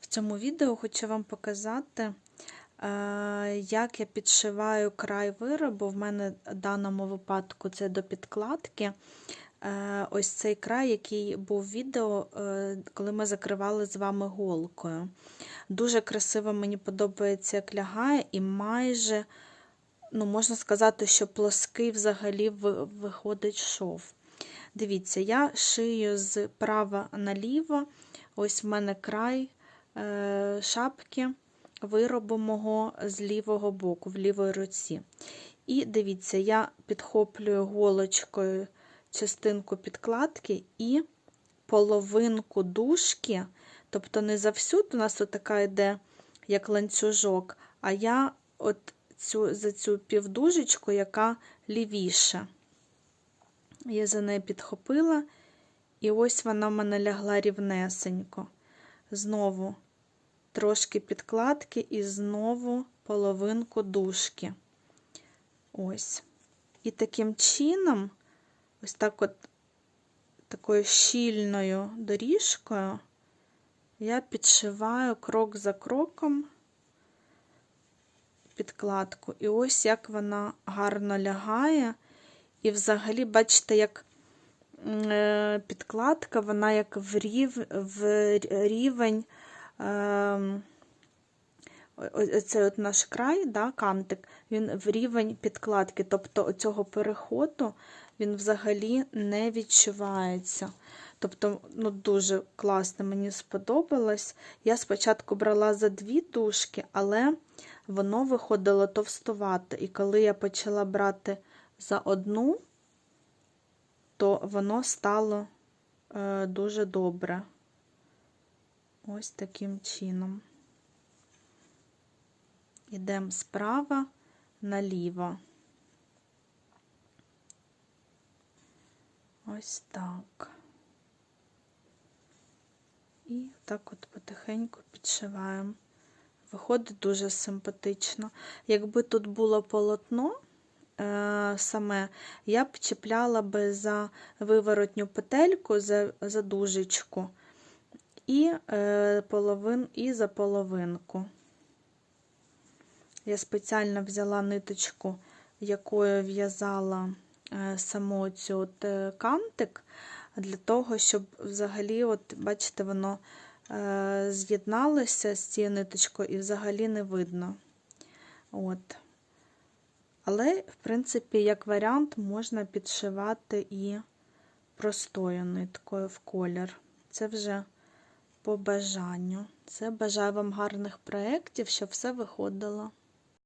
В цьому відео хочу вам показати, е, як я підшиваю край виробу. В мене в даному випадку це до підкладки. Е, Ось цей край, який був в відео, е, коли ми закривали з вами голкою. Дуже красиво мені подобається, як лягає, і майже, ну, можна сказати, що плоский взагалі виходить шов. Дивіться, я шию з права наліво. Ось в мене край шапки виробу мого з лівого боку, в лівій руці. І дивіться, я підхоплюю голочкою частинку підкладки і половинку дужки, тобто не за всю, у нас тут така йде, як ланцюжок, а я от цю, за цю півдужечку, яка лівіша. Я за неї підхопила, і ось вона в мене лягла рівнесенько. Знову трошки підкладки і знову половинку дужки. Ось. І таким чином, ось так от такою щільною доріжкою, я підшиваю крок за кроком підкладку. І ось як вона гарно лягає. І взагалі, бачите, як підкладка, вона як в, рів, в рівень. Е, Оцей от наш край, да, кантик, він в рівень підкладки. Тобто оцього переходу він взагалі не відчувається. Тобто, ну, дуже класно мені сподобалось. Я спочатку брала за дві дужки, але воно виходило товстувати. І коли я почала брати за одну, то воно стало е, дуже добре. Ось таким чином. Ідемо справа наліво. Ось так. І так от потихеньку підшиваємо. Виходить дуже симпатично. Якби тут було полотно саме, я б чіпляла би за виворотню петельку, за, за дужечку, і, е, половин, і за половинку. Я спеціально взяла ниточку, якою в'язала е, саму цю от е, кантик, для того, щоб взагалі, от, бачите, воно е, з'єдналося з цією ниточкою і взагалі не видно. От. Але, в принципі, як варіант, можна підшивати і простою ниткою в колір. Це вже по бажанню. Це бажаю вам гарних проєктів, щоб все виходило.